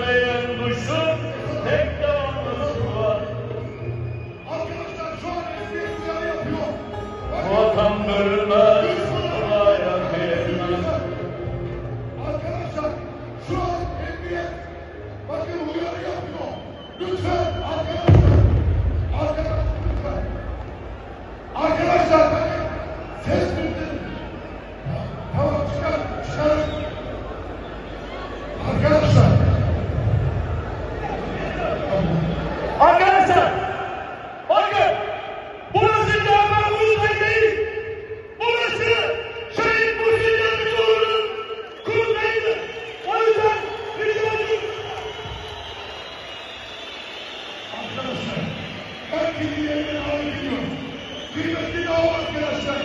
Egemeyen tek devamlısı var. Arkadaşlar şu an bir uyarı yapıyor. Vatan bölmez, kolaya gelmez. Arkadaşlar şu an emniyet bakın uyarı yapıyor. Lütfen arkadaşlar. Arkadaşlar lütfen. Arkadaşlar ses arkadaşlar. Herkesi yerine davet ediyorum. Kıymetli dava arkadaşlar.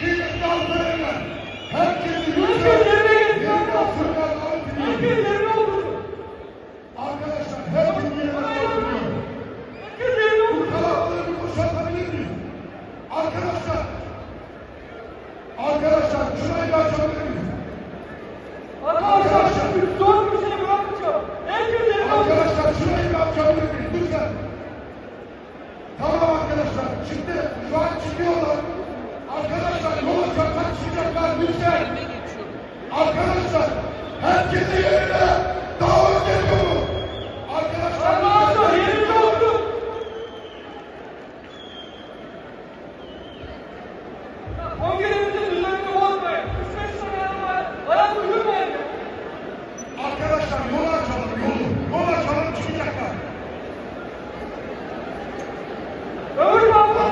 Kıymetli Ankara'yla. Herkesi lütfen yerine asırlar davet ediyorum. Arkadaşlar herkesi yerine davet ediyorum. Bu kalabalığı boşaltabilir miyim? Arkadaşlar. Arkadaşlar şurayı açabilir miyim? Arkadaşlar. Arkadaşlar.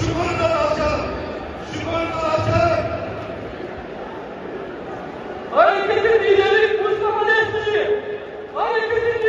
Şuburdan alacağım. Şuburdan alacağım. Hareketin lideri Mustafa Nesli. Hareketin